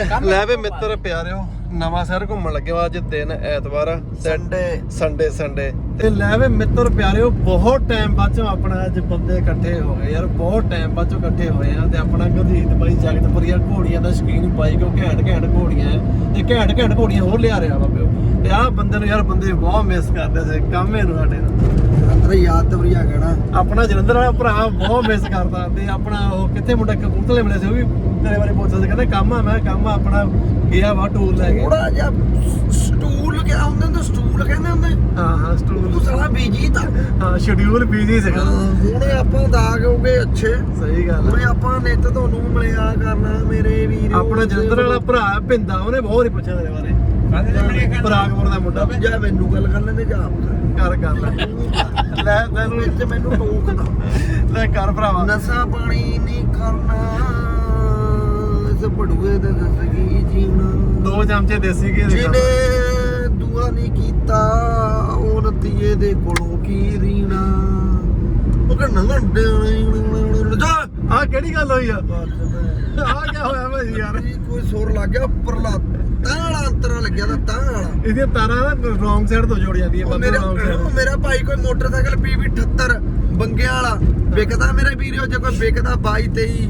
ਲੈ ਵੇ ਮਿੱਤਰ ਪਿਆਰਿਓ ਨਵਾਂ ਸ਼ਹਿਰ ਘੁੰਮਣ ਲੱਗੇ ਵਾ ਅੱਜ ਦਿਨ ਐਤਵਾਰ ਆ ਸੰਡੇ ਸੰਡੇ ਸੰਡੇ ਤੇ ਲੈ ਵੇ ਮਿੱਤਰ ਪਿਆਰਿਓ ਬਹੁਤ ਟਾਈਮ ਬਾਅਦ ਆਪਣਾ ਅੱਜ ਬੰਦੇ ਇਕੱਠੇ ਹੋ ਗਏ ਯਾਰ ਬਹੁਤ ਟਾਈਮ ਬਾਅਦ ਇਕੱਠੇ ਹੋਏ ਆ ਤੇ ਆਪਣਾ ਗੁਰਜੀਤ ਬਾਈ ਜਗਤਪੁਰੀਆ ਘੋੜੀਆਂ ਦਾ ਸ਼ਕੀਨ ਬਾਈ ਕੋ ਘੈਂਟ ਘੈਂਟ ਘੋੜੀਆਂ ਤੇ ਘੈਂਟ ਘੈਂਟ ਘੋੜੀਆਂ ਹੋਰ ਲਿਆ ਰਿਹਾ ਬਾਬਿਓ ਤੇ ਆਹ ਬੰਦੇ ਨੂੰ ਯਾਰ ਬੰਦੇ ਬਹੁਤ ਮਿਸ ਕਰਦੇ ਸੀ ਕੰਮ ਇਹਨੂੰ ਸਾਡੇ ਨੂੰ ਅੰਦਰ ਯਾਦ ਤਵਰੀਆ ਕਹਿਣਾ ਆਪਣਾ ਜਲੰਧਰ ਵਾਲਾ ਭਰਾ ਬਹੁਤ ਮਿਸ ਕਰਦਾ ਤੇ ਆਪਣਾ ਉਹ ਕਿੱਥੇ ਮੁੰਡਾ ਕਪੂਰਥਲੇ ਮਿਲੇ ਸੀ ਉਹ ਵੀ ਤੇਰੇ ਬਾਰੇ ਪੁੱਛਦਾ ਸੀ ਕਹਿੰਦਾ ਕੰਮ ਆ ਮੈਂ ਕੰਮ ਆ ਆਪਣਾ ਗਿਆ ਵਾ ਟੂਰ ਲੈ ਕੇ। ਥੋੜਾ ਜਿਹਾ ਸਟੂਲ ਕਿਹਾ ਹੁੰਦੇ ਨੇ ਸਟੂਲ ਕਹਿੰਦੇ ਹੁੰਦੇ। ਹਾਂ ਹਾਂ ਤੂੰ ਸਟੂਲ ਸਾਲਾ ਬੀਜੀ ਤਾਂ। ਹਾਂ ਸ਼ਡਿਊਲ ਬਿਜ਼ੀ ਸੀਗਾ। ਹੁਣੇ ਆਪਾਂ ਦਾਗ ਹੋ ਗਏ ਅੱਛੇ। ਸਹੀ ਗੱਲ ਹੁਣੇ ਆ। ਆਪਾਂ ਨਿੱਤ ਤੁਹਾਨੂੰ ਮਿਲਿਆ ਕਰਨਾ ਮੇਰੇ ਵੀਰ। ਆਪਣਾ ਜਲੰਧਰ ਵਾਲਾ ਭਰਾ ਭਿੰਦਾ ਉਹਨੇ ਬਹੁਤ ਹੀ ਪੁੱਛਿਆ ਤੇਰੇ ਬਾਰੇ। ਪਰਾਗਪੁਰ ਦਾ ਮੁੰਡਾ। ਜਾ ਮੈਨੂੰ ਗੱਲ ਕਰ ਲੈਂਦੇ ਜਾ ਆਪ ਕਰ। ਕਰ ਕਰ। ਲੈ ਲੈ ਤੈਨੂੰ ਵਿੱਚ ਮੈਨੂੰ ਟੋਕਦਾ ਲੈ ਕਰ ਭਰਾਵਾ। ਨਸ਼ਾ ਪਾਣੀ ਨਹੀਂ ਕਰਨਾ। ਇਸ ਬੜੂਏ ਦੇ ਜ਼ਿੰਦਗੀ ਜੀਣਾ ਦੋ ਚਮਚੇ ਦੇਸੀ ਘੀ ਦੇ। ਜਿਹਨੇ ਦੁਆ ਨਹੀਂ ਕੀਤਾ ਉਹ ਨਤੀਏ ਦੇ ਕੋਲੋਂ ਕੀ ਰੀਣਾ? ਉਹ ਕਹਿੰਦਾ ਜਾ। ਆਹ ਕਿਹੜੀ ਗੱਲ ਹੋਈ ਆ? ਆਹ ਕੀ ਹੋਇਆ ਭਾਜੀ ਯਾਰ? ਕੋਈ ਸੁਰ ਲੱਗ ਗਿਆ ਉੱਪਰਲਾ ਤਾਂ ਵਾਲਾ ਅੰਤਰਾ ਲੱਗਿਆ ਤਾਂ ਤਾਂ ਵਾਲਾ। ਇਹਦੀਆਂ ਤਾਰਾਂ ਨਾ ਰੋਂਗ ਸਾਈਡ ਤੋਂ ਜੋੜ ਜਾਂਦੀਆਂ ਉਹ ਮੇਰਾ wrong side ਉਹ ਮੇਰਾ ਭਾਈ ਕੋਈ ਮੋਟਰਸਾਈਕਲ PV 78 ਬੰਗਿਆਂ ਵਾਲਾ। ਵਿਕਦਾ ਮੇਰੇ ਵੀਰੋ ਜੇ ਕੋਈ ਵਿਕਦਾ 22 23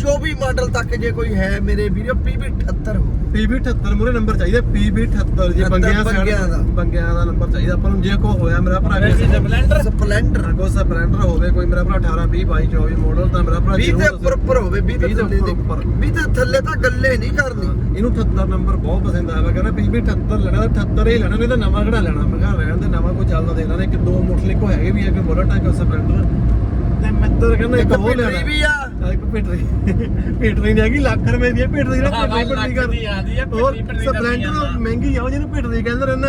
24 ਮਾਡਲ ਤੱਕ ਜੇ ਕੋਈ ਹੈ ਮੇਰੇ ਵੀਰੋ PV 78 ਹੋ PB 78 ਮੂਰੇ ਨੰਬਰ ਚਾਹੀਦਾ PB 78 ਜੇ 78 ਬੰਗਿਆਂ ਦਾ। ਬੰਗਿਆਂ ਦਾ ਨੰਬਰ ਚਾਹੀਦਾ ਆਪਾਂ ਨੂੰ ਜੇ ਕੋ ਹੋਇਆ ਮੇਰਾ ਭਰਾ ਵੀ ਸਪਲੈਂਡਰ ਸਪਲੈਂਡਰ ਕੋ ਸਪਲੈਂਡਰ ਹੋਵੇ ਕੋਈ ਮੇਰਾ ਭਰਾ 18 20 22 24 ਮਾਡਲ ਤਾਂ ਮੇਰਾ ਭਰਾ 20 ਜ਼ਰੂਰ ਦੇ। ਉੱਪਰ ਉੱਪਰ ਹੋਵੇ 20 ਦੇ 20 ਦੇ ਥੱਲੇ ਦੀ ਉੱਪਰ। 20 ਦੇ ਥੱਲੇ ਤਾਂ ਗੱਲੇ ਨਹੀਂ ਕਰਨੀ। ਇਹਨੂੰ 78 ਨੰਬਰ ਬਹੁਤ ਪਸੰਦ ਆਇਆ ਕਹਿੰਦਾ PB 78 ਲੈਣਾ ਤਾਂ 78 ਹੀ ਲੈਣਾ ਨਹੀਂ ਤਾਂ ਨਵਾਂ ਕਿਹੜਾ ਲੈਣਾ? ਮੈਂ ਕਿਹਾ ਰਹਿਣ ਦੇ ਨਵਾਂ ਕੋਈ ਚੱਲਦਾ ਦੇ ਲੈਣਾ ਇੱਕ ਦੋ ਮੋਟਰਸਾਈਕਲ ਹੈਗੇ ਵੀ ਆ ਕਿ ਬੁਲਟ ਕਿ ਸਪਲੈਂਡਰ ਤੇ ਮਿੱਤਰ ਕਹਿੰਦਾ ਇੱਕ ਹੋਰ ਲੈਣਾ ਵੀ ਆ। ਇੱਕ ਪਿਟਰੀ ਪਿਟਰੀ ਨਹੀਂ ਹੈਗੀ ਲੱਖ ਰੁਪਏ ਦੀ ਹੈ ਪਿਟਰੀ ਨਾ ਪਿਟਰੀ ਪਿਟਰੀ ਕਰ ਦੀ ਆਂਦੀ ਆ, ਪਿਟਰੀ- ਸਪਲੈਂਡਰ। ਮਹਿੰਗੀ ਆ ਉਹ ਜਿਹਨੂੰ ਪਿਟਰੀ ਕਹਿੰਦੇ ਰਹਿੰਦਾ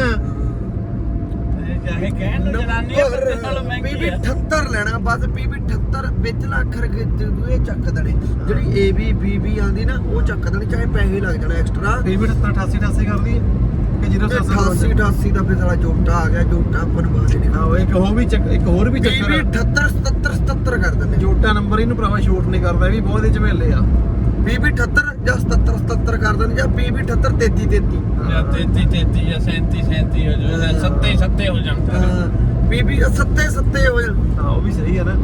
ਚਾਹੇ ਕਹਿਣ ਨੂੰ ਜਨਾਨੀ ਆ ਬੰਦੇ ਨਾਲੋਂ ਮਹਿੰਗੀ ਆ। 78 ਲੈਣਾ ਬਸ ਪੀਵੀ 78 ਵਿਚਲਾ ਅੱਖਰ ਦੂਏ ਚੱਕ ਦੇਣੇ। ਜਿਹੜੀ ਏ ਬੀ ਬੀ ਬੀ ਆਂਦੀ ਨਾ ਉਹ ਚੱਕ ਦੇਣੀ ਚਾਹੇ ਪੈਸੇ ਲੱਗ ਜਾਣ ਐਕਸਟਰਾ PB 88 88 ਕਰਦੀ ਹੈ ਕਿ 88 07 88 ਦਾ ਫਿਰ ਸਾਲਾ ਜੋਟਾ ਆ ਗਿਆ ਜੋਟਾ ਆਪਾਂ ਨੂੰ ਬਾਅਦ ਨਹੀਂ ਹਾਂ ਉਹ ਇੱਕ ਹੋਰ ਵੀ ਚੱਕ ਇੱਕ ਹੋਰ ਵੀ ਚੱਕਰ ਪੀਵੀ ਆ। 78 77 77 ਕਰ ਦਿੰਦੇ। ਜੋਟਾ ਨੰਬਰ ਇਹਨੂੰ ਭਰਾਵਾ ਸ਼ੂਟ ਨਹੀਂ ਕਰਦਾ ਇਹ ਵੀ ਬਹੁਤ ਹੀ ਝਮੇਲੇ ਆ। ਪੀਵੀ 78 ਜਾਂ 77 77 ਕਰ ਦਿੰਦੇ ਜਾਂ ਪੀਵੀ 78 33 33 ਜਾਂ 33 33 ਜਾਂ 37 37 ਹੋ ਜਾਊ ਸੱਤੇ ਸੱਤੇ ਹੋ ਜਾਣ। ਪੀਵੀ 77 77 ਹੋ ਜਾਣ। ਹਾਂ ਉਹ ਵੀ ਸਹੀ ਹੈ ਨਾ।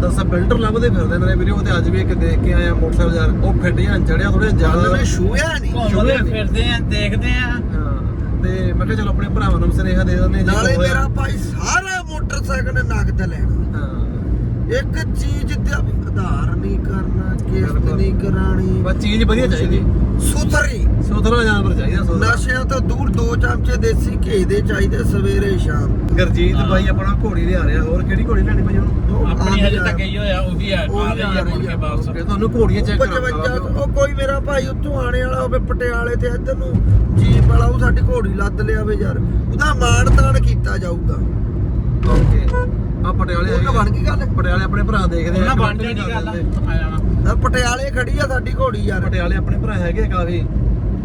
ਦੱਸ ਬਿਲਡਰ ਲੱਭਦੇ ਫਿਰਦੇ ਮੇਰੇ ਵੀਰੇ ਉਹ ਤੇ ਅੱਜ ਵੀ ਇੱਕ ਦੇਖ ਕੇ ਆਇਆ ਮੋਟਰਸਾਈਕਲ ਯਾਰ ਉਹ ਫਿੱਟ ਜਾਂ ਚੜਿਆ ਥੋੜਾ ਜ਼ਿਆਦਾ ਨੇ। ਛੂਇਆ ਨਹੀਂ ਘੁੰਮਦੇ ਫਿਰਦੇ ਆ ਦੇਖਦੇ ਆ। ਤੇ ਮੈਂ ਕਿਹਾ ਚਲੋ ਆਪਣੇ ਭਰਾਵਾਂ ਨੂੰ ਸੁਨੇਹਾ ਦੇ ਦਿੰਦੇ ਜੇ ਨਾਲੇ ਮੇਰਾ। ਭਾਈ ਸਾਰਾ ਮੋਟਰਸਾਈਕਲ ਨਗਦ ਲੈਣਾ ਹਾਂ ਇੱਕ ਚੀਜ਼ ਵੀ ਆਧਾਰ ਨਹੀਂ ਕਰਨਾ ਕਿਸ਼ਤ ਬਿਲਕੁਲ। ਨਹੀਂ ਕਰਾਣੀ ਬਸ ਚੀਜ਼ ਵਧੀਆ ਚਾਹੀਦੀ ਸੁਥਰੀ। ਸੁਥਰਾ ਜਾਨਵਰ ਚਾਹੀਦਾ ਸੁਥਰਾ। ਨਸ਼ਿਆਂ ਤੋਂ ਦੂਰ ਦੋ ਚਮਚੇ ਦੇਸੀ ਘੀ ਦੇ ਚਾਹੀਦੇ ਸਵੇਰੇ ਸ਼ਾਮ। ਗਰਜੀਤ। ਬਾਈ ਆਪਣਾ ਘੋੜੀ ਲਿਆ ਰਿਹਾ ਹੋਰ ਕਿਹੜੀ ਘੋੜੀ ਲੈਣੀ ਭਾਈ ਉਹਨੂੰ? ਉਹ ਆਪਣੀ ਹਜੇ। ਤੱਕ ਹੀ ਹੋਇਆ ਉਹ ਵੀ ਆ ਆ ਰਹੀ ਆ ਮੁੜ ਕੇ। ਵਾਪਸ। ਤੇ ਤੁਹਾਨੂੰ ਘੋੜੀਆਂ ਚੈੱਕ 55 ਉਹ ਕੋਈ ਮੇਰਾ ਭਾਈ ਉੱਥੋਂ ਆਣੇ ਵਾਲਾ ਹੋਵੇ ਪਟਿਆਲੇ ਤੇ ਇੱਧਰ ਨੂੰ ਜੀਪ ਵਾਲਾ ਉਹ ਸਾਡੀ ਘੋੜੀ ਲੱਦ ਲਿਆਵੇ ਯਾਰ। ਉਹਦਾ ਮਾਣ ਤਾਣ ਕੀਤਾ ਜਾਊਗਾ। ਓਕੇ। ਆ ਪਟਿਆਲੇ ਉਹ ਤਾਂ ਬਣ ਗਈ ਗੱਲ? ਪਟਿਆਲੇ ਆਪਣੇ ਭਰਾ ਦੇਖਦੇ ਉਹਨਾਂ ਆ ਬਣ ਜਾਣੀ ਗੱਲ। ਆ। ਜਾਣਾ ਪਟਿਆਲੇ ਖੜੀ ਆ ਸਾਡੀ ਘੋੜੀ ਯਾਰ। ਪਟਿਆਲੇ ਆਪਣੇ ਭਰਾ ਹੈਗੇ ਕਾਫੀ।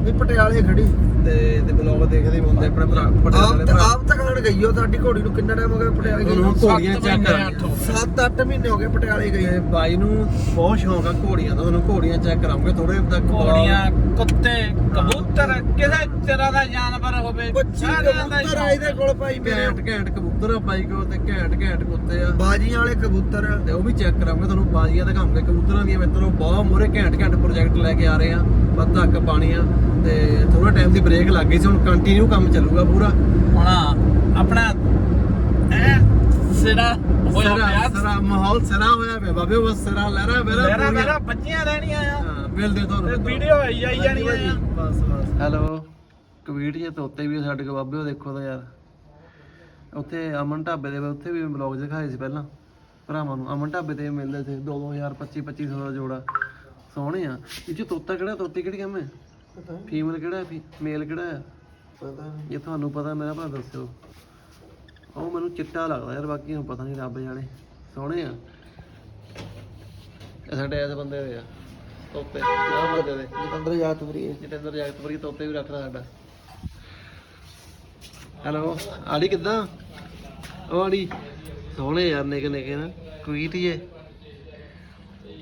ਵੀ ਪਟਿਆਲੇ ਖੜੀ। ਤੇ ਤੇ ਬਲੌਗ ਦੇਖਦੇ ਹੁੰਦੇ ਆਪਣੇ ਭਰਾ ਪਟਿਆਲੇ ਭਰਾ। ਆਪ ਤਾਂ ਖਾਣ ਗਈ ਉਹ ਸਾਡੀ ਘੋੜੀ ਨੂੰ ਕਿੰਨਾ ਟਾਈਮ ਹੋ ਗਿਆ ਪਟਿਆਲੇ ਗਈ ਉਹਨੂੰ ਨੂੰ? ਘੋੜੀਆਂ ਸੱਤ ਚੈੱਕ ਹੋ ਗਏ। 7-8 ਮਹੀਨੇ ਹੋ ਗਏ ਪਟਿਆਲੇ ਗਈ। ਤੇ ਬਾਈ ਨੂੰ ਬਹੁਤ ਸ਼ੌਂਕ ਆ ਘੋੜੀਆਂ ਦਾ ਤੁਹਾਨੂੰ ਘੋੜੀਆਂ ਚੈੱਕ ਕਰਾਉਂਗੇ ਥੋੜੇ ਤੱਕ ਘੋੜੀਆਂ ਕੁੱਤੇ ਕਬੂਤਰ ਕਿਸੇ ਤਰ੍ਹਾਂ ਦਾ ਜਾਨਵਰ ਹੋਵੇ ਬੱਚੀ ਸਾਰਿਆਂ ਦਾ ਕਬੂਤਰ ਆ ਇਹਦੇ ਕੋਲ ਭਾਈ ਮੇਰੇ ਘੈਂਟ ਘੈਂਟ ਕਬੂਤਰ ਆ ਬਾਈ ਕੋਲ ਤੇ ਘੈਂਟ ਘੈਂਟ ਕੁੱਤੇ ਆ। ਬਾਜੀਆਂ ਵਾਲੇ ਕਬੂਤਰ ਤੇ ਉਹ ਵੀ ਚੈੱਕ ਕਰਾਉਂਗੇ ਤੁਹਾਨੂੰ ਬਾਜ਼ੀਆਂ ਦਿਖਾਉਂਗੇ। ਕਬੂਤਰਾਂ ਦੀਆਂ ਮਿੱਤਰੋ ਬਹੁਤ ਮੋਰੇ ਘੈਂਟ ਘੈਂਟ ਪ੍ਰੋਜੈਕਟ ਲੈ ਕੇ ਆ ਰਹੇ ਆ ਬਸ ਤੱਕ ਪਾਣੀ ਆ। ਤੇ ਥੋੜਾ ਟਾਈਮ ਦੀ ਬ੍ਰੇਕ ਲੱਗ ਗਈ ਸੀ ਹੁਣ ਕੰਟੀਨਿਊ ਕੰਮ ਚੱਲੂਗਾ ਪੂਰਾ। ਹੁਣ ਆਪਣਾ ਐ ਸਿਰਾ ਹੋਇਆ। ਪਿਆ ਸਿਰਾ ਮਾਹੌਲ ਸਿਰਾ ਹੋਇਆ ਪਿਆ। ਬਾਬੇ ਬਸ ਸਿਰਾ ਲਹਿਰਾ ਮੇਰਾ ਮੇਰਾ ਮੇਰਾ ਬੱਚੀਆਂ ਰਹਿਣੀਆਂ ਆ। ਹਾਂ ਮਿਲਦੇ ਤੁਹਾਨੂੰ। ਵੀਡੀਓ ਆਈ ਆਈ ਜਾਣੀਆਂ ਆ। ਬਸ ਬਸ। ਹੈਲੋ ਕਵੀਟ ਜੇ ਤੋਤੇ ਵੀ ਸਾਡੇ ਕੋਲ। ਬਾਬੇ ਉਹ ਦੇਖੋ ਤਾਂ ਯਾਰ। ਉੱਥੇ ਅਮਨ ਢਾਬੇ ਦੇ ਉੱਥੇ ਵੀ ਬਲੌਗ ਦਿਖਾਏ ਸੀ ਪਹਿਲਾਂ। ਭਰਾਵਾਂ ਨੂੰ। ਅਮਨ ਢਾਬੇ ਤੇ ਮਿਲਦੇ ਸੀ। 2000 25 2500 ਦਾ ਜੋੜਾ। ਸੋਹਣੇ ਆ। ਇਹ ਚ ਤੋਤਾ ਕਿਹੜਾ? ਤੋਤੀ ਕਿਹੜੀ ਕੰਮ ਹੈ ਫੀਮੇਲ ਕਿਹੜਾ? ਹੈ ਮੇਲ ਕਿਹੜਾ ਹੈ ਪਤਾ ਜੇ ਤੁਹਾਨੂੰ ਪਤਾ ਮੇਰਾ ਭਰਾ ਦੱਸਿਓ। ਉਹ ਮੈਨੂੰ ਚਿੱਟਾ ਲੱਗਦਾ ਯਾਰ ਬਾਕੀ ਨੂੰ ਪਤਾ ਨਹੀਂ ਰੱਬ ਜਾਣੇ। ਸੋਹਣੇ ਆ। ਇਹ ਸਾਡੇ ਐਸੇ ਬੰਦੇ ਹੋਏ ਆ। ਤੋਤੇ ਆਹ ਬੰਦੇ ਦੇ। ਜਤੰਦਰ ਯਾਤਵਰੀ ਜਤਿੰਦਰ ਜਗਤਪੁਰੀ ਤੋਤੇ ਵੀ ਰੱਖਦਾ ਸਾਡਾ। ਹੈਲੋ ਆੜੀ ਕਿੱਦਾਂ? ਉਹ ਆੜੀ ਸੋਹਣੇ ਯਾਰ ਨਿੱਕੇ ਨਿੱਕੇ ਨਾ। ਕੁਈਟ ਹੀ ਏ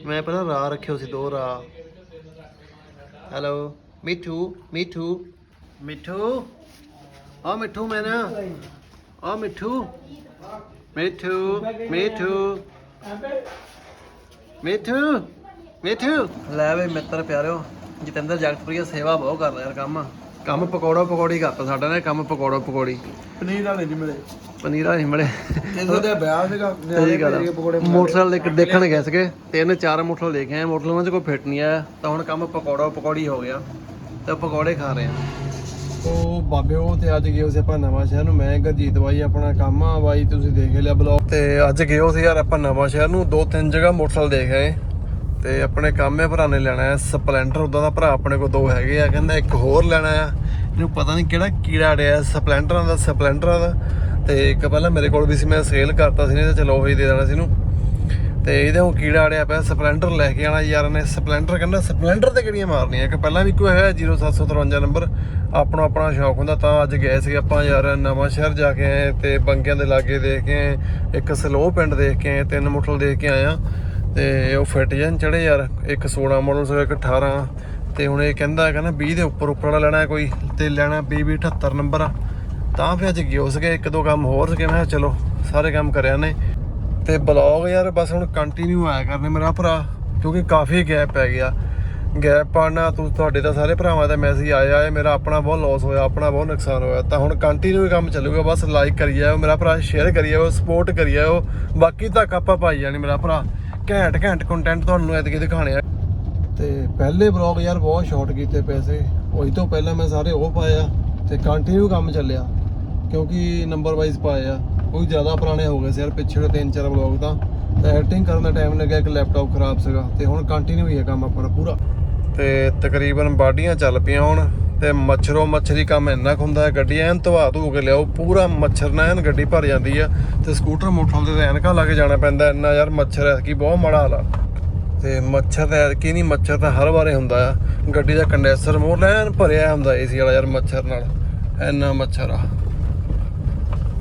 ਮੈਂ ਪਹਿਲਾਂ ਰਾਹ ਰੱਖਿਓ ਸੀ ਦੋ ਰਾਹ। ਹੈਲੋ ਮਿੱਠੂ ਮਿੱਠੂ। ਮਿੱਠੂ। ਆ ਮਿੱਠੂ ਮੈਂ ਨਾ ਆ ਮਿੱਠੂ। ਮਿੱਠੂ ਮਿੱਠੂ। ਮਿੱਠੂ ਮਿੱਠੂ। ਲੈ ਵੇ ਮਿੱਤਰ ਪਿਆਰਿਓ ਜਤਿੰਦਰ ਜਗਤਪੁਰੀਆ ਸੇਵਾ ਬਹੁਤ ਕਰਦਾ ਯਾਰ ਕੰਮ। ਕੰਮ ਪਕੌੜਾ ਪਕੌੜੀ ਕਰਤਾ ਸਾਡਾ ਨੇ ਕੰਮ ਪਕੌੜਾ ਪਕੌੜੀ। ਪਨੀਰ ਵਾਲੇ ਨਹੀਂ ਮਿਲੇ। ਪਨੀਰਾ ਨਹੀਂ ਮਿਲੇ। ਕਿਸੇ ਦਾ ਵਿਆਹ ਸੀਗਾ ਸਹੀ ਗੱਲ। ਮੋਟਰਸਾਈਕਲ ਇੱਕ ਦੇਖਣ ਗਏ ਸੀਗੇ ਤਿੰਨ ਚਾਰ ਮੋਟਰਸਾਈਕਲ ਲੈ ਕੇ ਆਏ ਮੋਟਰਸਾਈਕਲਾਂ 'ਚ ਕੋਈ ਫਿੱਟ ਨਹੀਂ ਆਇਆ ਤਾਂ ਹੁਣ ਕੰਮ ਪਕੌੜਾ ਪਕੌੜੀ ਹੋ ਗਿਆ ਤੇ ਪਕੌੜੇ ਖਾ ਰਹੇ ਆ। ਉਹ ਬਾਬੇ, ਉਹ ਤੇ ਅੱਜ ਗਏ ਸੀ ਆਪਾਂ ਨਵਾਂ ਸ਼ਹਿਰ ਨੂੰ। ਮੈਂ ਗਰਜੀਤ ਬਾਈ, ਆਪਣਾ ਕੰਮ ਆ ਬਾਈ, ਤੁਸੀਂ ਦੇਖ ਲਿਆ ਬਲੌਗ ਤੇ ਅੱਜ ਗਏ ਸੀ ਯਾਰ ਆਪਾਂ ਨਵਾਂ ਸ਼ਹਿਰ ਨੂੰ। ਦੋ ਤਿੰਨ ਜਗ੍ਹਾ ਮੋਟਰਸਾਈਕਲ ਦੇਖ ਆਏ। ਤੇ ਆਪਣੇ ਕਾਮੇ ਭਰਾ ਨੇ ਲੈਣਾ ਹੈ ਸਪਲੈਂਡਰ। ਉਦਾਂ ਦਾ ਭਰਾ ਆਪਣੇ ਕੋਲ ਦੋ ਹੈਗੇ ਆ, ਕਹਿੰਦਾ ਇੱਕ ਹੋਰ ਲੈਣਾ ਆ। ਇਹਨੂੰ ਪਤਾ ਨਹੀਂ ਕਿਹੜਾ ਕੀੜਾ ਅੜਿਆ ਸਪਲੈਂਡਰਾਂ ਦਾ ਸਪਲੈਂਡਰਾਂ ਦਾ। ਤੇ ਇੱਕ ਪਹਿਲਾਂ ਮੇਰੇ ਕੋਲ ਵੀ ਸੀ, ਮੈਂ ਸੇਲ ਕਰਤਾ ਸੀ ਨਹੀਂ ਤਾਂ ਚਲੋ ਉਹੀ ਦੇ ਦੇਣਾ ਸੀ ਇਹਨੂੰ। ਤੇ ਇਹਦੇ ਹੁਣ ਕੀੜਾ ਅੜਿਆ ਪਿਆ, ਸਪਲੈਂਡਰ ਲੈ ਕੇ ਆਣਾ ਯਾਰ ਨੇ। ਸਪਲੈਂਡਰ ਕਹਿੰਦਾ, ਸਪਲੈਂਡਰ ਤੇ ਕਿਹੜੀਆਂ ਮਾਰਨੀਆਂ? ਇੱਕ ਪਹਿਲਾਂ ਵੀ ਕੋਈ ਹੈ 0753 ਨੰਬਰ। ਆਪਣਾ ਆਪਣਾ ਸ਼ੌਕ ਹੁੰਦਾ, ਤਾਂ ਅੱਜ ਗਏ ਸੀ ਆਪਾਂ ਯਾਰ, ਨਵਾਂ ਸ਼ਹਿਰ ਜਾ ਕੇ ਆਏ ਤੇ ਬੰਗਿਆਂ ਦੇ ਲਾਗੇ ਦੇਖ ਕੇ ਆਏ, ਇੱਕ ਸਲੋ ਪਿੰਡ ਦੇਖ ਕੇ ਆਏ, ਤਿੰਨ ਮੁੱਠਲ ਦੇਖ ਕੇ ਆਇਆ। ਤੇ ਉਹ ਫਿੱਟ ਜਨ ਚੜੇ ਯਾਰ, ਇੱਕ 16 ਮਾਡਲ ਸੀ ਇੱਕ 18 ਤੇ ਹੁਣ ਇਹ ਕਹਿੰਦਾ ਕਹਿੰਦਾ 20 ਦੇ ਉੱਪਰ ਉੱਪਰ ਵਾਲਾ ਲੈਣਾ ਕੋਈ, ਤੇ ਲੈਣਾ BB 78 ਨੰਬਰ ਆ। ਤਾਂ ਫਿਰ ਅੱਜ ਗਿਓ ਸੀਗੇ, ਇੱਕ ਦੋ ਕੰਮ ਹੋਰ ਸੀਗੇ, ਮੈਂ ਕਿਹਾ ਚਲੋ, ਸਾਰੇ ਕੰਮ ਕਰਿਆ ਨੇ ਤੇ ਬਲੌਗ ਯਾਰ ਬਸ ਹੁਣ ਕੰਟੀਨਿਊ ਆਇਆ ਕਰਨੇ ਮੇਰਾ ਭਰਾ, ਕਿਉਂਕਿ ਕਾਫੀ ਗੈਪ ਪੈ ਗਿਆ। ਗੈਪ ਪਾਣਾ ਤੂੰ ਤੁਹਾਡੇ ਤਾਂ ਸਾਰੇ ਭਰਾਵਾਂ ਦਾ ਮੈਸੇਜ ਆਇਆ ਹੈ, ਮੇਰਾ ਆਪਣਾ ਬਹੁਤ ਲਾਸ ਹੋਇਆ, ਆਪਣਾ ਬਹੁਤ ਨੁਕਸਾਨ ਹੋਇਆ। ਤਾਂ ਹੁਣ ਕੰਟੀਨਿਊ ਕੰਮ ਚੱਲੂਗਾ, ਬਸ ਲਾਈਕ ਕਰੀ ਜਾਓ ਮੇਰਾ ਭਰਾ ਸ਼ੇਅਰ ਕਰੀ ਜਾਓ ਸਪੋਰਟ ਕਰੀ ਜਾਓ ਬਾਕੀ ਤੱਕ ਆਪਾਂ ਪਾਈ ਜਾਣੀ ਮੇਰਾ ਭਰਾ। ਘੈਂਟ ਘੈਂਟ ਕੰਟੈਂਟ ਤੁਹਾਨੂੰ ਐਤਕੀ ਦਿਖਾਣੇ ਆ। ਤੇ ਪਹਿਲੇ ਬਲੌਗ ਯਾਰ ਬਹੁਤ ਸ਼ਾਰਟ ਕੀਤੇ ਪੈਸੇ, ਉਹੀ ਤੋਂ ਪਹਿਲਾਂ ਮੈਂ ਸਾਰੇ ਉਹ ਪਾਇਆ ਤੇ ਕੰਟੀਨਿਊ ਕੰਮ ਚੱਲਿਆ, ਕਿਉਂਕਿ ਨੰਬਰ ਵਾਈਜ਼ ਪਾਇਆ ਉਹ ਜ਼ਿਆਦਾ ਪੁਰਾਣੇ ਹੋ ਗਏ ਸੀ ਯਾਰ ਪਿਛਲੇ ਤਿੰਨ ਚਾਰ ਬਲੌਗ ਤਾਂ। ਤੇ ਐਡੀਟਿੰਗ ਕਰਨ ਦਾ ਟਾਈਮ ਲੱਗਿਆ, ਇੱਕ ਲੈਪਟਾਪ ਖਰਾਬ ਸੀਗਾ। ਤੇ ਹੁਣ ਕੰਟੀਨਿਊ ਹੀ ਹੈ ਕੰਮ ਆਪਣਾ ਪੂਰਾ। ਤੇ ਤਕਰੀਬਨ ਬਾਡੀਆਂ ਚੱਲ ਪਈਆਂ ਹੁਣ, ਤੇ ਮੱਛਰੋ ਮੱਛਰੀ ਕੰਮ ਇੰਨਾ ਕੁ ਹੁੰਦਾ ਹੈ ਗੱਡੀ ਐਨ ਧਵਾ ਧੂ ਕੇ ਲਿਆਓ, ਪੂਰਾ ਮੱਛਰ ਨਾਲ ਐਨ ਗੱਡੀ ਭਰ ਜਾਂਦੀ ਆ। ਤੇ ਸਕੂਟਰ ਮੋਟਰਸਾਈਕਲ ਤੇ ਐਨਕਾਂ ਲਾ ਕੇ ਜਾਣਾ ਪੈਂਦਾ, ਇੰਨਾ ਯਾਰ ਮੱਛਰ ਐਤਕੀ ਬਹੁਤ ਮਾੜਾ ਹਾਲ ਆ। ਤੇ ਮੱਛਰ ਤਾਂ ਐਤਕੀ ਨਹੀਂ ਮੱਛਰ ਤਾਂ ਹਰ ਵਾਰੇ ਹੁੰਦਾ ਆ। ਗੱਡੀ ਦਾ ਕੰਡੈਂਸਰ ਮੋਰ ਐਨ ਭਰਿਆ ਹੁੰਦਾ ਏਸੀ ਵਾਲਾ ਯਾਰ ਮੱਛਰ ਨਾਲ ਇੰਨਾ ਮੱਛਰ ਆ।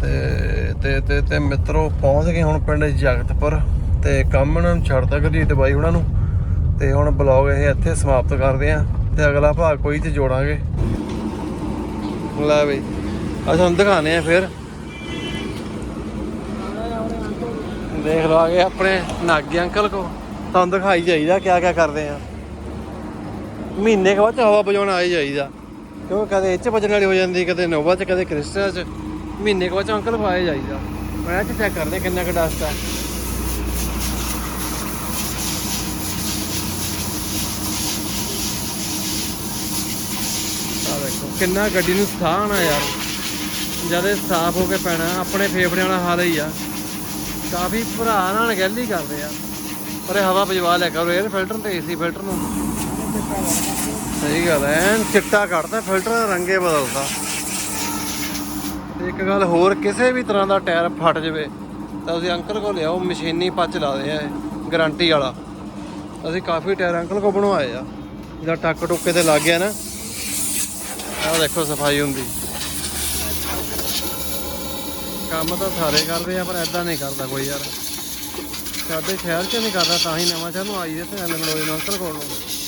ਤੇ ਤੇ ਤੇ ਤੇ ਮਿੱਤਰੋ ਪਹੁੰਚ ਗਏ ਹੁਣ ਪਿੰਡ ਜਗਤਪੁਰ ਤੇ ਕੰਮ ਨੂੰ ਛੱਡਤਾ ਗੁਰਜੀਤ ਬਾਈ ਉਹਨਾਂ ਨੂੰ। ਤੇ ਹੁਣ ਬਲੌਗ ਇਹ ਇੱਥੇ ਸਮਾਪਤ ਕਰਦੇ ਆ ਤੇ ਅਗਲਾ ਭਾਗ ਕੋਈ ਚ ਜੋੜਾਂਗੇ। ਲੈ ਬਈ, ਅਸੀਂ ਤੁਹਾਨੂੰ ਦਿਖਾਣੇ ਆ ਫਿਰ। ਦੇਖ ਲਓ ਆ ਗਏ ਆਪਣੇ ਨਾਗੇ ਅੰਕਲ ਕੋ ਤੁਹਾਨੂੰ ਦਿਖਾਈ ਜਾਈਦਾ ਕਿਆ ਕਿਆ ਕਰਦੇ ਆ। ਮਹੀਨੇ ਕੁ ਬਾਅਦ 'ਚ ਹਵਾ ਵਜਾਉਣ ਆਈ ਜਾਈਦਾ। ਕਿਉਂਕਿ ਕਦੇ ਇਹ ਚ ਵਾਲੀ ਹੋ ਜਾਂਦੀ, ਕਦੇ ਨੋਵਾ ਚ, ਕਦੇ ਕ੍ਰਿਸਟਾ ਚ। ਮਹੀਨੇ ਕੁ ਬਾਅਦ 'ਚ ਅੰਕਲ ਪਾਏ ਜਾਈਦਾ ਮੈਂ ਚ ਚੈੱਕ ਕਰਦੇ ਕਿੰਨਾ ਕੁ ਡਸਟ ਆ। ਆ ਦੇਖੋ, ਕਿੰਨਾ ਗੱਡੀ ਨੂੰ ਸਾਹ ਨਾ ਯਾਰ। ਜਦ ਇਹ ਸਾਫ਼ ਹੋ ਕੇ ਪੈਣਾ, ਆਪਣੇ ਫੇਫੜਿਆਂ ਵਾਲਾ ਹਾਲ ਹੀ ਆ। ਕਾਫੀ ਭਰਾ ਨਾਲ ਗੈਲੀ ਕਰਦੇ ਆ। ਪਰ ਇਹ ਹਵਾ ਭਜਵਾ ਲਿਆ ਕਰੋ 에ਅਰ ਫਿਲਟਰ ਤੇ ਏਸੀ ਫਿਲਟਰ ਨੂੰ। ਸਹੀ ਗੱਲ ਐ ਚਿੱਟਾ ਕੱਢਦਾ ਫਿਲਟਰ ਦਾ ਰੰਗੇ ਬਦਲਦਾ। ਤੇ ਇੱਕ ਗੱਲ ਹੋਰ, ਕਿਸੇ ਵੀ ਤਰ੍ਹਾਂ ਦਾ ਟਾਇਰ ਫਟ ਜਾਵੇ, ਤਾਂ ਤੁਸੀਂ ਅੰਕਲ ਕੋਲ ਲਿਆਓ, ਮਸ਼ੀਨੀ ਪੱਚ ਲਾਦੇ ਆ ਇਹ ਗਾਰੰਟੀ ਵਾਲਾ। ਅਸੀਂ ਕਾਫੀ ਟਾਇਰ ਅੰਕਲ ਕੋਲ ਬਣਵਾਏ ਆ। ਜਿਹਦਾ ਟੱਕ ਟੁੱਕੇ ਤੇ ਲੱਗ ਗਿਆ ਨਾ। ਆਹ ਦੇਖੋ ਸਫ਼ਾਈ ਹੁੰਦੀ। ਕੰਮ ਤਾਂ ਸਾਰੇ ਕਰਦੇ ਆ, ਪਰ ਐਦਾਂ ਨਹੀਂ ਕਰਦਾ ਕੋਈ ਯਾਰ। ਸਾਡੇ ਸ਼ਹਿਰ 'ਚ ਨਹੀਂ ਕਰਦਾ, ਤਾਂ ਹੀ ਨਵਾਂ ਸ਼ਹਿਰ ਨੂੰ ਆਈਏ ਤੇ ਲੰਗੜੋਏ ਨੂੰ ਅੰਕਲ ਕੋਲ। ਨੂੰ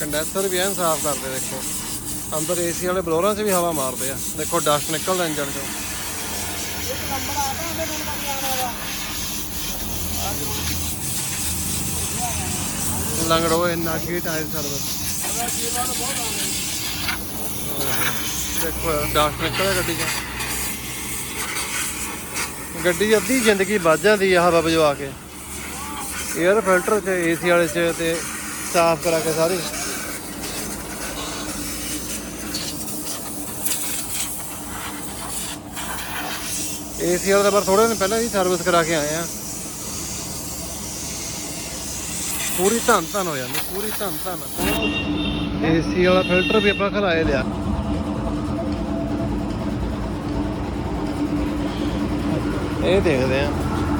ਕੰਡੈਂਸਰ ਵੀ ਐਨ ਸਾਫ਼ ਕਰਦੇ ਦੇਖੋ। ਅੰਦਰ ਏਸੀ ਵਾਲੇ ਬਲੋਰਾਂ 'ਚ ਵੀ ਹਵਾ ਮਾਰਦੇ ਆ। ਦੇਖੋ ਡਸਟ ਨਿਕਲਦਾ ਇੰਜਣ 'ਚੋਂ। ਲੰਗੜੋਏ ਨਾਗੀ ਟਾਇਰ ਸਰਵਿਸ। ਦੇਖੋ ਡਸਟ ਨਿਕਲਦਾ ਗੱਡੀ 'ਚੋਂ। ਗੱਡੀ ਅੱਧੀ ਜ਼ਿੰਦਗੀ ਵੱਜ ਜਾਂਦੀ ਆ ਹਵਾ ਵਜਵਾ ਕੇ। 에ਅਰ ਫਿਲਟਰ 'ਚ ਏਸੀ ਵਾਲੇ 'ਚ ਤੇ ਸਾਫ਼ ਕਰਾ ਕੇ ਸਾਰੀ। ਏਸੀ ਵਾਲਾ ਤਾਂ ਪਰ ਥੋੜੇ ਦਿਨ ਪਹਿਲਾਂ ਹੀ ਸਰਵਿਸ ਕਰਾ ਕੇ ਆਏ ਆ। ਪੂਰੀ ਧੰਨ ਧੰਨ ਹੋ ਜਾਂਦੀ, ਪੂਰੀ ਧੰਨ ਧੰਨ। ਏਸੀ ਵਾਲਾ ਫਿਲਟਰ ਵੀ ਆਪਾਂ ਖਲਾਏ ਲਿਆ। ਇਹ ਦੇਖਦੇ ਆ,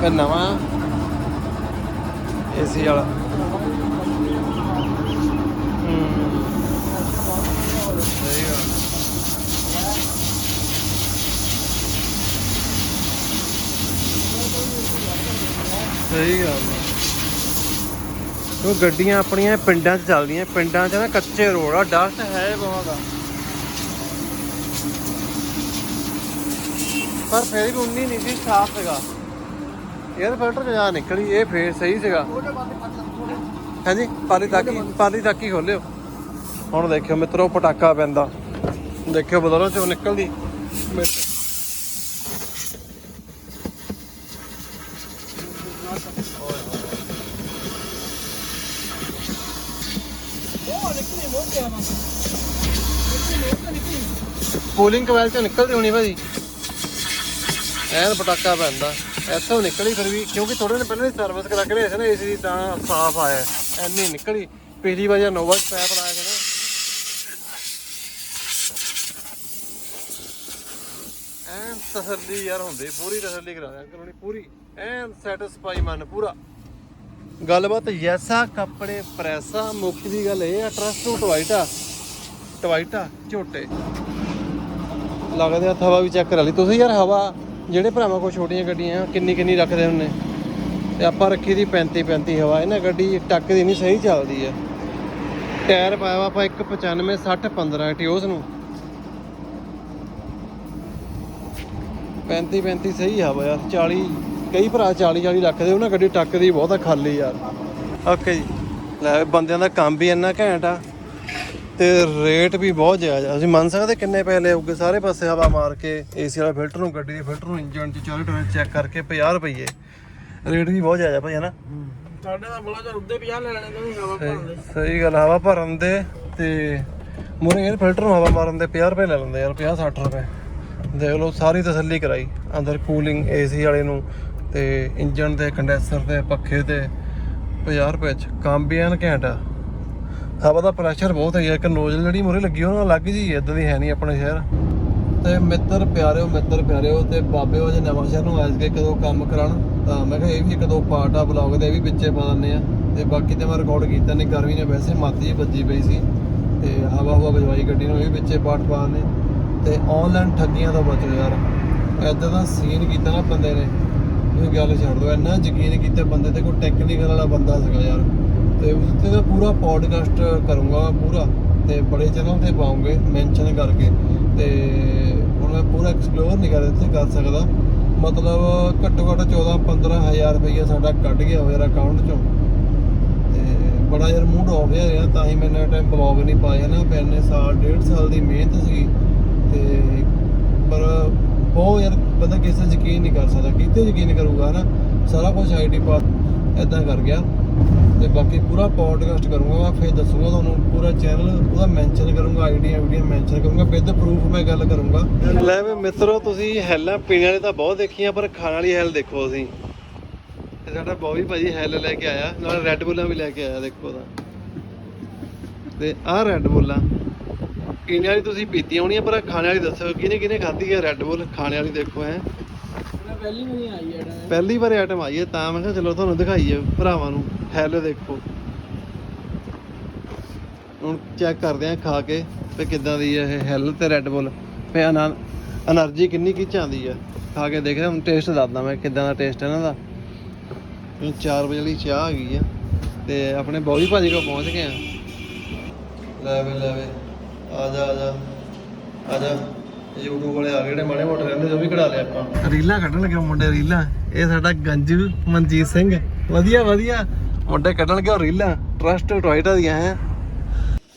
ਇਹ ਨਵਾਂ ਏਸੀ ਵਾਲਾ ਹੂੰ ਸਹੀ ਗੱਲ ਸਹੀ ਗੱਲ ਆ। ਉਹ ਗੱਡੀਆਂ ਆਪਣੀਆਂ ਪਿੰਡਾਂ 'ਚ ਚੱਲਦੀਆਂ, ਪਿੰਡਾਂ 'ਚ ਨਾ ਕੱਚੇ ਰੋਡ ਆ ਡਸਟ ਹੈ ਬਹੁਤ ਆ। ਪਰ ਫਿਰ ਵੀ ਉਨੀ ਨਹੀਂ ਸੀ ਸਾਫ਼ ਸੀਗਾ 에ਅਰ ਫਿਲਟਰ ਜਿਹਾ ਨਿਕਲੀ, ਇਹ ਫੇਰ ਸਹੀ ਸੀਗਾ ਹਾਂਜੀ, ਪਾਲੀ ਤੱਕ ਹੀ ਪਾਲੀ ਤੱਕ ਹੀ ਖੋਲਿਓ। ਹੁਣ ਦੇਖਿਓ ਮਿੱਤਰੋ, ਪਟਾਕਾ ਪੈਂਦਾ। ਦੇਖਿਓ ਬਦਲੋ ਚੋਂ ਨਿਕਲਦੀ। ਮਿਰਚ ਕੂਲਿੰਗ ਕਵੈਲ ਚੋਂ ਨਿਕਲਦੀ ਹੋਣੀ ਭਾਜੀ। ਐਨ ਪਟਾਕਾ ਪੈਂਦਾ। ਇੱਥੋਂ ਨਿਕਲੀ ਫਿਰ ਵੀ, ਕਿਉਂਕਿ ਥੋੜੇ ਦਿਨ ਪਹਿਲਾਂ ਹੀ ਸਰਵਿਸ ਕਰਾ ਕੇ ਲਿਆਏ ਸੀ ਨਾ ਏਸੀ ਤਾਂ ਸਾਫ਼ ਆਇਆ। ਐਨੀ ਨਿਕਲੀ। ਪਿਛਲੀ ਵਾਰ ਜਾਂ ਨੋਵਾ ਪੈਪ ਲਾਇਆ ਸੀ ਨਾ ਐਨ ਤਸੱਲੀ ਯਾਰ ਹੁੰਦੀ, ਪੂਰੀ ਤਸੱਲੀ ਕਰਾਇਆ ਕਰੋਣੀ ਪੂਰੀ। ਐਨ ਸੈਟੀਸਫਾਈ ਮਨ ਪੂਰਾ। ਗੱਲਬਾਤ ਯੈਸਾ ਕੱਪੜੇ ਪ੍ਰੈਸਾ ਮੁੱਖ ਦੀ ਗੱਲ ਇਹ ਆ ਟਰਸਟ ਟੂ ਟਵਾਈਟਾ ਟਵਾਈਟਾ ਝੋਟੇ। ਲੱਗਦੇ ਆ ਹਵਾ ਵੀ ਚੈੱਕ ਕਰਾ ਲਈ। ਤੁਸੀਂ ਯਾਰ ਹਵਾ, ਜਿਹੜੇ ਭਰਾਵਾਂ ਕੋਲ ਛੋਟੀਆਂ ਗੱਡੀਆਂ ਕਿੰਨੀ ਕਿੰਨੀ ਰੱਖਦੇ ਹੁੰਨੇ ਤੇ ਆਪਾਂ ਰੱਖੀ ਦੀ 35 35 ਹਵਾ, ਇਹਨਾਂ ਗੱਡੀ ਟੱਕ ਦੀ ਨਹੀਂ, ਸਹੀ ਚੱਲਦੀ ਆ। ਟਾਇਰ ਪਾਇਆ ਆਪਾਂ 195 60 15 ਟਿਓਸ ਨੂੰ। 35 35 ਸਹੀ ਹਵਾ ਯਾਰ 40 ਕਈ ਭਰਾ 40 40 ਰੱਖਦੇ ਉਹਨਾਂ ਗੱਡੀ ਟੱਕਦੀ ਬਹੁਤ ਆ ਖਾਲੀ ਯਾਰ। ਓਕੇ ਜੀ। ਲੈ ਬੰਦਿਆਂ ਦਾ ਕੰਮ ਵੀ ਇੰਨਾ ਘੈਂਟ ਆ ਤੇ ਰੇਟ ਵੀ ਬਹੁਤ ਜਾਇਜ਼ ਆ। ਅਸੀਂ ਮੰਨ ਸਕਦੇ ਕਿੰਨੇ ਪੈਸੇ ਲਏਗੇ ਸਾਰੇ ਪਾਸੇ ਹਵਾ ਮਾਰ ਕੇ ਏਸੀ ਵਾਲਾ ਫਿਲਟਰ ਨੂੰ ਗੱਡੀ ਦੇ ਫਿਲਟਰ ਨੂੰ ਇੰਜਨ ਚ ਚਾਰੇ ਟਾਇਰ ਚੈੱਕ ਕਰਕੇ 50 ਰੁਪਏ ਰੇਟ ਵੀ ਬਹੁਤ ਜਾਇਜ਼ ਆ ਭਾਈ ਹਨਾ? ਸਾਡੇ ਦਾ ਬੋਲਾ ਜਾਂ ਉੱਦੇ 50 ਲੈ ਲੈਣੇ ਤੁਸੀਂ ਹਵਾ ਭਰਨ ਦੇ। ਸਹੀ ਗੱਲ ਹਵਾ ਭਰਨ ਦੇ ਤੇ ਮੂਰੇ ਇਹ ਫਿਲਟਰ ਨੂੰ ਹਵਾ ਮਾਰਨ ਦੇ 50 ਰੁਪਏ ਲੈ ਲੈਂਦੇ ਯਾਰ 50 60 ਰੁਪਏ। ਦੇਖ ਲਓ, ਸਾਰੀ ਤਸੱਲੀ ਕਰਾਈ। ਅੰਦਰ ਕੂਲਿੰਗ, ਏਸੀ ਵਾਲੇ ਨੂੰ ਤੇ ਇੰਜਨ ਤੇ, ਕੰਡੈਂਸਰ ਤੇ, ਪੱਖੇ ਤੇ 50 ਰੁਪਏ ਚ। ਕੰਮ ਵੀ ਐਨ ਘੈਂਟ ਆ। ਹਵਾ ਦਾ ਪ੍ਰੈਸ਼ਰ ਬਹੁਤ ਹੈ ਯਾਰ ਇੱਕ ਨੋਜ਼ਲ ਜਿਹੜੀ ਮੂਰੇ ਲੱਗੀ ਉਹ ਨਾਲ ਅਲੱਗ ਜੀ ਇਦਾਂ ਦੀ ਹੈ ਨਹੀਂ ਆਪਣੇ ਸ਼ਹਿਰ। ਤੇ ਮਿੱਤਰ ਪਿਆਰਿਓ ਮਿੱਤਰ ਪਿਆਰਿਓ ਤੇ ਬਾਬੇ ਉਹ ਜੇ ਨਵਾਂ ਸ਼ਹਿਰ ਨੂੰ ਆਇਸ ਕੇ ਕਦੋਂ ਕੰਮ ਕਰਾਉਣ, ਤਾਂ ਮੈਂ ਕਿਹਾ ਇਹ ਵੀ ਕਦੋਂ ਪਾਰਟ ਆ ਬਲੌਗ ਦੇ, ਇਹ ਵੀ ਵਿੱਚੇ ਪਾ ਦਿੰਦੇ ਆ। ਤੇ ਬਾਕੀ ਤੇ ਮੈਂ ਰਿਕਾਰਡ ਕੀਤਾ ਨਹੀਂ ਗਰਮੀ ਨੇ ਵੈਸੇ ਮਾਤੀ ਜੀ ਵੱਜੀ ਪਈ ਸੀ। ਤੇ ਹਵਾ ਹਵਾ ਵਜਵਾਈ ਗੱਡੀ ਨੂੰ, ਇਹ ਵੀ ਵਿੱਚੇ ਪਾਰਟ ਪਾ ਦਿੰਦੇ ਤੇ ਆਨਲਾਈਨ ਠੱਗੀਆਂ ਤੋਂ ਬਚੋ ਯਾਰ। ਐਦਾਂ ਦਾ ਸੀਨ ਕੀਤਾ ਨਾ ਬੰਦੇ ਨੇ। ਇਹ ਗੱਲ ਛੱਡ ਦੋ ਇੰਨਾ ਯਕੀਨ ਕੀਤਾ ਬੰਦੇ ਤੇ ਕੋਈ ਟੈਕਨੀਕਲ ਵਾਲਾ ਬੰਦਾ ਸੀਗਾ ਯਾਰ। ਤੇ ਉਸ ਤੇ ਦਾ ਪੂਰਾ ਪੋਡਕਾਸਟ ਕਰੂੰਗਾ ਪੂਰਾ। ਤੇ ਬੜੇ ਚੈਨਲ ਤੇ ਪਾਉਂਗੇ ਮੈਂਸ਼ਨ ਕਰਕੇ। ਤੇ ਹੁਣ ਮੈਂ ਪੂਰਾ ਐਕਸਪਲੋਰ ਨਹੀਂ ਕਰ ਇੱਥੇ ਕਰ ਸਕਦਾ। ਮਤਲਬ ਘੱਟੋ ਘੱਟ 14 15000 ਰੁਪਈਆ ਸਾਡਾ ਕੱਢ ਗਿਆ ਹੋਇਆ ਅਕਾਊਂਟ ਚੋਂ। ਤੇ ਬੜਾ ਯਾਰ ਮੂਡ ਆਫ ਜਿਹਾ ਰਿਹਾ, ਤਾਂ ਹੀ ਮੈਂ ਨਾ ਟਾਈਮ ਬਲੌਗ ਨਹੀਂ ਪਾਇਆ ਨਾ। ਪੈਨੇ ਸਾਲ, ਡੇਢ ਸਾਲ ਦੀ ਮਿਹਨਤ ਸੀ ਤੇ ਪਰ ਬਹੁਤ ਯਾਰ ਬੰਦਾ ਕਿਸੇ ਯਕੀਨ ਨਹੀਂ ਕਰ ਸਕਦਾ ਕਿਤੇ ਯਕੀਨ ਕਰੂਗਾ ਨਾ ਸਾਰਾ ਕੁਝ ਆਈਡੀ ਪਾ ਇਦਾਂ ਕਰ ਗਿਆ ਤੇ ਬਾਕੀ ਪੂਰਾ ਪੋਡਕਾਸਟ ਕਰੂੰਗਾ ਮੈਂ, ਫਿਰ ਦੱਸੂਗਾ ਤੁਹਾਨੂੰ ਪੂਰਾ ਚੈਨਲ ਉਹਦਾ ਮੈਂਸ਼ਨ ਕਰੂੰਗਾ ਆਈਡੀਆਂ ਵੀਡੀਓ ਮੈਂਸ਼ਨ ਕਰੂੰਗਾ ਵਿਦ ਪ੍ਰੂਫ ਮੈਂ ਗੱਲ ਕਰੂੰਗਾ। ਲੈ ਵੀ ਮਿੱਤਰੋ, ਤੁਸੀਂ ਹੈਲਾਂ ਪੀਣ ਵਾਲੇ ਤਾਂ ਬਹੁਤ ਦੇਖੀਆਂ, ਪਰ ਖਾਣ ਵਾਲੀ ਹੈਲ ਦੇਖੋ ਅਸੀਂ ਤੇ ਸਾਡਾ ਬੌਬੀ ਭਾਜੀ ਹੈਲ ਲੈ ਕੇ ਆਇਆ, ਨਾਲ ਰੈੱਡ ਬੁੱਲਾਂ ਵੀ ਲੈ ਕੇ ਆਇਆ, ਦੇਖੋ ਤਾਂ। ਤੇ ਆਹ ਰੈੱਡ ਬੁੱਲਾਂ ਪੀਣੇ ਵਾਲੀ ਤੁਸੀਂ ਪੀਤੀ ਹੋਣੀ ਆ ਪਰ ਖਾਣੇ ਵਾਲੀ ਦੱਸੋ ਕਿਹਨੇ ਕਿਹਨੇ ਖਾਧੀ ਹੈ ਰੈੱਡ ਬੁੱਲ ਖਾਣੇ ਵਾਲੀ ਦੇਖੋ ਐ ਪਹਿਲੀ ਵਾਰ ਆਈਟਮ ਆਈ ਹੈ ਤਾਂ ਮੈਂ ਕਿਹਾ ਚਲੋ ਤੁਹਾਨੂੰ ਦਿਖਾਈਏ ਭਰਾਵਾਂ ਨੂੰ ਹੈਲੋ ਦੇਖੋ। ਹੁਣ ਚੈੱਕ ਕਰਦੇ ਆ ਖਾ ਕੇ ਤੇ ਕਿੱਦਾਂ ਦੀ ਹੈ ਇਹ ਹੈਲ ਤੇ ਰੈੱਡ ਬੁੱਲ ਫੇ એનર્ਜੀ ਕਿੰਨੀ ਕੀ ਚਾਂਦੀ ਹੈ ਖਾ ਕੇ ਦੇਖਦੇ ਹਾਂ ਟੇਸਟ ਦੱਸਦਾ ਮੈਂ ਕਿੱਦਾਂ ਦਾ ਟੇਸਟ ਇਹਨਾਂ ਦਾ। ਇਹ 4 ਵਜੇ ਵਾਲੀ ਚਾਹ ਆ ਗਈ ਆ ਤੇ ਆਪਣੇ ਬੌਬੀ ਭਾਜੀ ਕੋਲ ਪਹੁੰਚ ਗਏ ਆ। ਲੈ ਵੇ ਲੈ ਵੇ। ਆ ਜਾ ਆ ਜਾ ਆ ਜਾ YouTube ਵਾਲੇ ਆ ਗਏ, ਜਿਹੜੇ ਮਾੜੇ ਮੋਟੇ ਰਹਿੰਦੇ, ਉਹ ਵੀ ਕਢਾ ਲਿਆ ਆਪਾਂ। ਰੀਲਾਂ ਕੱਢਣ ਲੱਗੇ ਮੁੰਡੇ, ਰੀਲਾਂ। ਇਹ ਸਾਡਾ ਗੰਜੂ ਮਨਜੀਤ ਸਿੰਘ। ਵਧੀਆ ਵਧੀਆ। ਮੁੰਡੇ ਕੱਢਣ ਲੱਗੇ ਰੀਲਾਂ। ਟਰਸਟ ਟੋਇਟਾ ਦੀਆਂ ਹੈ।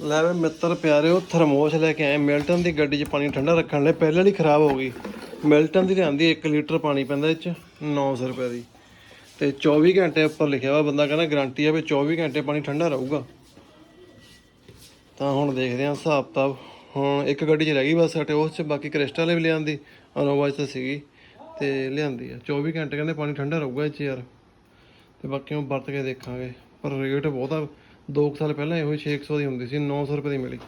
ਲੈ ਵੇ ਮਿੱਤਰ ਪਿਆਰਿਓ ਥਰਮੋਸ ਲੈ ਕੇ ਆਏ। ਮਿਲਟਨ ਦੀ ਗੱਡੀ 'ਚ ਪਾਣੀ ਠੰਡਾ ਰੱਖਣ ਲਈ ਪਹਿਲਾਂ ਵਾਲੀ ਖਰਾਬ ਹੋ ਗਈ। ਮਿਲਟਨ ਦੀ ਲਿਆਂਦੀ 1 ਲੀਟਰ ਪਾਣੀ ਪੈਂਦਾ ਇਹ 'ਚ 900 ਰੁਪਏ ਦੀ। ਤੇ 24 ਘੰਟੇ ਉੱਪਰ ਲਿਖਿਆ ਵਾ, ਬੰਦਾ ਕਹਿੰਦਾ ਗਾਰੰਟੀ ਆ ਵੀ 24 ਘੰਟੇ ਪਾਣੀ ਠੰਡਾ ਰਹੂਗਾ। ਤਾਂ ਹੁਣ ਦੇਖਦੇ ਹਾਂ ਹਿਸਾਬ ਕਿਤਾਬ ਹੁਣ ਇੱਕ ਗੱਡੀ 'ਚ ਰਹਿ ਗਈ ਬਸ ਸਾਡੇ ਉਸ 'ਚ ਬਾਕੀ ਕ੍ਰਿਸਟਲ ਵੀ ਲਿਆਂਦੀ ਅਨੋਵਾ 'ਚ ਤਾਂ ਸੀਗੀ ਤੇ ਲਿਆਂਦੀ ਆ। 24 ਘੰਟੇ ਕਹਿੰਦੇ ਪਾਣੀ ਠੰਡਾ ਰਹੂਗਾ ਇਹ 'ਚ ਯਾਰ। ਤੇ ਬਾਕੀ ਉਹ ਵਰਤ ਕੇ ਦੇਖਾਂਗੇ। ਪਰ ਰੇਟ ਬਹੁਤ ਆ 2 ਸਾਲ ਪਹਿਲਾਂ ਇਹੋ 600 ਦੀ ਹੁੰਦੀ ਸੀ 900 ਰੁਪਏ ਦੀ ਮਿਲੀ।